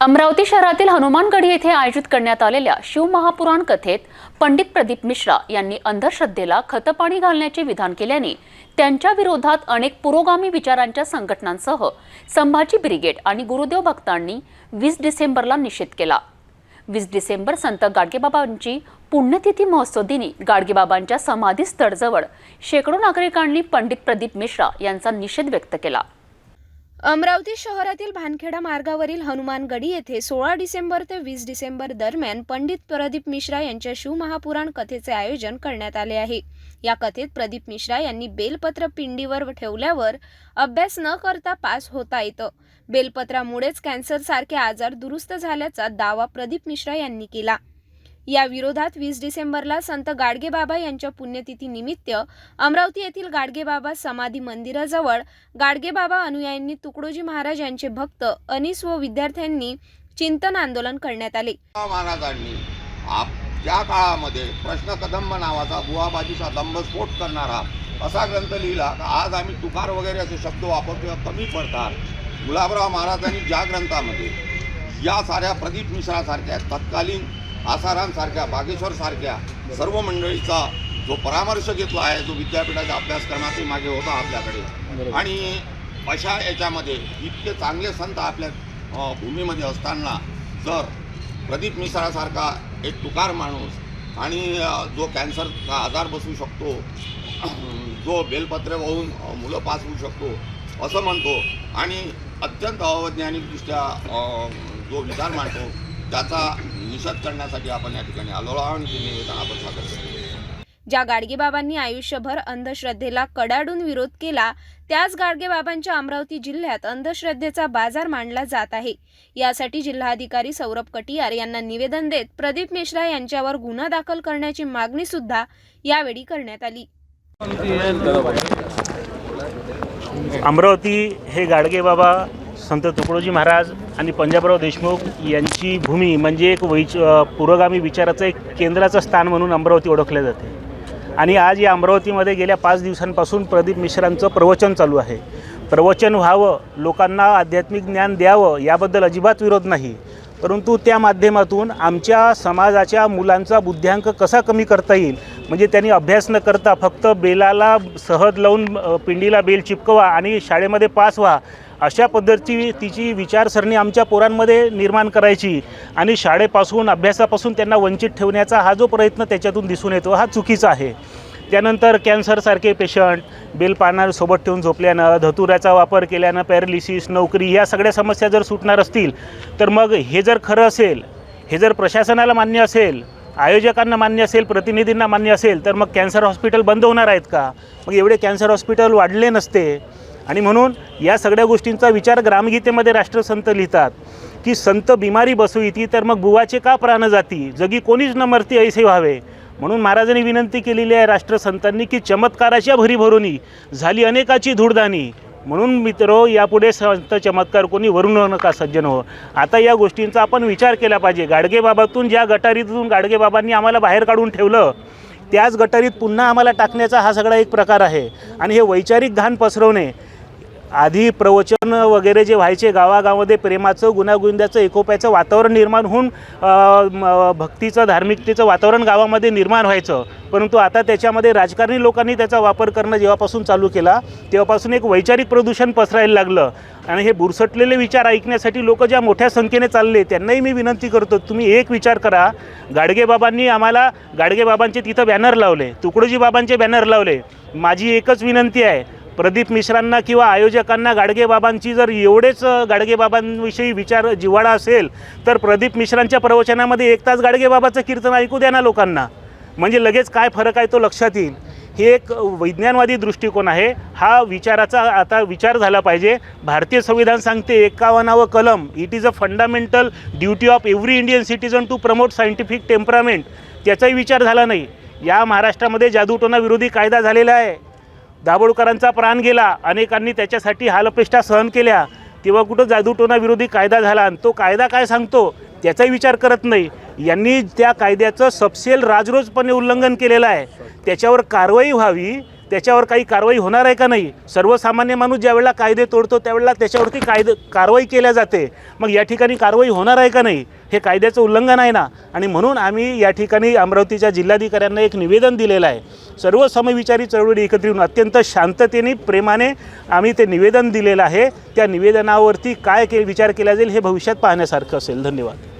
अमरावती शहरातील हनुमानगढी येथे आयोजित करण्यात आलेल्या शिवमहापुराण कथेत पंडित प्रदीप मिश्रा यांनी अंधश्रद्धेला खतपाणी घालण्याचे विधान केल्याने त्यांच्या विरोधात अनेक पुरोगामी विचारांच्या संघटनांसह संभाजी ब्रिगेड आणि गुरुदेव भक्तांनी वीस डिसेंबरला निषेध केला. वीस डिसेंबर संत गाडगेबाबांची पुण्यतिथी महोत्सव दिनी गाडगेबाबांच्या समाधीस्थळजवळ शेकडो नागरिकांनी पंडित प्रदीप मिश्रा यांचा निषेध व्यक्त केला. अमरावती शहरातील भानखेडा मार्गावरील हनुमानगडी येथे सोळा डिसेंबर ते वीस डिसेंबर दरम्यान पंडित प्रदीप मिश्रा यांच्या शिवमहापुराण कथेचे आयोजन करण्यात आले आहे. या कथेत प्रदीप मिश्रा यांनी बेलपत्र पिंडीवर ठेवल्यावर अभ्यास न करता पास होता येतं. बेलपत्रामुळेच कॅन्सरसारखे आजार दुरुस्त झाल्याचा दावा प्रदीप मिश्रा यांनी केला. या विरोधात वीस डिसेंबरला संत गाडगेबाबा यांच्या पुण्यतिथी निमित्त अमरावती येथील गाडगेबाबा समाधी मंदिराजवळ गाडगेबाबा अनुयायांनी तुकडोजी महाराज यांचे भक्त अनिस व विद्यार्थ्यांनी चिंतन आंदोलन करण्यात आले. आप ज्या काळामध्ये प्रश्न कदंब नावाचा बुवाबाजीचा दंभस्फोट करणारा असा ग्रंथ लिहिला का आज आम्ही तुकार वगैरे असे शब्द वापरतो कमी पडतात. गुलाबराव महाराजांनी ज्या ग्रंथामध्ये या साऱ्या प्रदीप मिश्रासारख्या तत्कालीन आसारांसारख्या बागेश्वरसारख्या सर्व मंडळीचा जो परामर्श घेतला आहे जो विद्यापीठाच्या अभ्यासक्रमातही मागे होता आपल्याकडे. आणि अशा याच्यामध्ये इतके चांगले संत आपल्या भूमीमध्ये असताना जर प्रदीप मिश्रासारखा एक तुकार माणूस आणि जो कॅन्सरचा आजार बसू शकतो जो बेलपत्र वाहून मुलं पास होऊ शकतो असं म्हणतो आणि अत्यंत अवैज्ञानिकदृष्ट्या जो विचार मांडतो त्याचा निषेध करण्यासाठी आपण या ठिकाणी आलो आहोत आणि ते निवेदन आपण सादर करतो. ज्या गाडगेबाबांनी आयुष्यभर अंधश्रद्धेला कडाडून विरोध केला त्याच गाडगेबाबांच्या अमरावती जिल्ह्यात अंधश्रद्धेचा बाजार मांडला जात आहे. यासाठी जिल्हाधिकारी सौरभ कटियार यांना निवेदन देत प्रदीप मिश्रा यांच्यावर गुन्हा दाखल करण्याची मागणी सुद्धा यावेळी करण्यात आली. अमरावती हे गाडगेबाबा संत तुकडोजी महाराज आणि पंजाबराव देशमुख यांची भूमी म्हणजे एक वैच पुरोगामी विचाराचं एक केंद्राचं स्थान म्हणून अमरावती ओळखले जाते. आणि आज या अमरावतीमध्ये गेल्या पाच दिवसांपासून प्रदीप मिश्रांचं प्रवचन चालू आहे. प्रवचन व्हावं लोकांना आध्यात्मिक ज्ञान द्यावं याबद्दल अजिबात विरोध नाही. परंतु त्या माध्यमातून आमच्या समाजाच्या मुलांचा बुद्ध्यांक कसा कमी करता येईल म्हणजे त्यांनी अभ्यास न करता फक्त बेलाला सहज लावून पिंडीला बेल चिपकवा आणि शाळेमध्ये पास व्हा अशा पद्धतीची तिची विचारसरणी आमच्या पोरांमध्ये निर्माण करायची आणि शाळेपासून अभ्यासापासून त्यांना वंचित ठेवण्याचा हा जो प्रयत्न त्याच्यातून दिसून येतो हा चुकीचा आहे. त्यानंतर कॅन्सरसारखे पेशंट बेल सोबत ठेवून झोपल्यानं धतुऱ्याचा वापर केल्यानं पॅरालिसिस नोकरी या सगळ्या समस्या जर सुटणार असतील तर मग हे जर खरं असेल हे जर प्रशासनाला मान्य असेल आयोजकांना मान्य असेल प्रतिनिधींना मान्य असेल तर मग कॅन्सर हॉस्पिटल बंद होणार आहेत का? मग एवढे कॅन्सर हॉस्पिटल वाढले नसते आणि म्हणून या सगळ्या गोष्टींचा विचार ग्रामगीतेमध्ये राष्ट्रसंत लिहितात की संत बिमारी बसू बसविती तर मग बुवाचे का प्राण जाती? जगी कोणीच न मरती ऐसे व्हावे? म्हणून महाराजांनी विनंती केलेली आहे राष्ट्रसंतांनी की चमत्काराच्या भरीभरूनी झाली अनेकाची धूडदानी म्हणून मित्र यापुढे संत चमत्कार कोणी वरून नका सज्जन हो. आता या गोष्टींचा आपण विचार केला पाहिजे. गाडगेबाबातून ज्या गटारीतून गाडगेबाबांनी आम्हाला बाहेर काढून ठेवलं त्याच गटारीत पुन्हा आम्हाला टाकण्याचा हा सगळा एक प्रकार आहे. आणि हे वैचारिक घाण पसरवणे आधी प्रवचन वगैरे जे व्हायचे गावागावामध्ये प्रेमाचं गुण्यागुंद्याचं एकोप्याचं वातावरण निर्माण होऊन भक्तीचं धार्मिकतेचं वातावरण गावामध्ये निर्माण व्हायचं. परंतु आता त्याच्यामध्ये राजकारणी लोकांनी त्याचा वापर करणं जेव्हापासून चालू केला तेव्हापासून एक वैचारिक प्रदूषण पसरायला लागलं. आणि हे बुरसटलेले विचार ऐकण्यासाठी लोक ज्या मोठ्या संख्येने चालले त्यांनाही मी विनंती करतो तुम्ही एक विचार करा. गाडगेबाबांनी आम्हाला गाडगेबाबांचे तिथं बॅनर लावले तुकडोजी बाबांचे बॅनर लावले. माझी एकच विनंती आहे प्रदीप मिश्रांना किंवा आयोजकांना गाडगेबाबांची जर एवढेच गाडगेबाबांविषयी विचार जिव्हाळा असेल तर प्रदीप मिश्रांच्या प्रवचनामध्ये एक तास गाडगेबाबाचं कीर्तन ऐकू द्या ना लोकांना. म्हणजे लगेच काय फरक आहे तो लक्षात येईल. हे एक वैज्ञानवादी दृष्टिकोन आहे. हा विचाराचा आता विचार झाला पाहिजे. भारतीय संविधान सांगते एकावन्नावं कलम it is a fundamental duty of every Indian citizen to promote scientific temperament त्याचाही विचार झाला नाही. या महाराष्ट्रामध्ये जादूटोना विरोधी कायदा झालेला आहे. दाभोळकरांचा प्राण गेला. अनेकांनी त्याच्यासाठी हालपेष्टा सहन केल्या. तेव्हा कुठं जादूटोना विरोधी कायदा झाला आणि तो कायदा काय सांगतो? त्याचाही विचार करत नाही. यांनी त्या कायद्याचं सपशेल राजरोजपणे उल्लंघन केलेलं आहे. त्याच्यावर कारवाई व्हावी त्याच्यावर काही कारवाई होणार आहे का नाही? सर्वसामान्य माणूस ज्यावेळेला कायदे तोडतो त्यावेळेला त्याच्यावरती कायदे कारवाई केल्या जाते. मग या ठिकाणी कारवाई होणार आहे का नाही? हे कायद्याचं उल्लंघन आहे ना? आणि म्हणून आम्ही या ठिकाणी अमरावतीच्या जिल्हाधिकाऱ्यांना एक निवेदन दिलेलं आहे. सर्व समविचारी चळवळी एकत्र येऊन अत्यंत शांततेने प्रेमाने आम्ही ते निवेदन दिलेलं आहे. त्या निवेदनावरती काय के विचार केला जाईल हे भविष्यात पाहण्यासारखं असेल. धन्यवाद.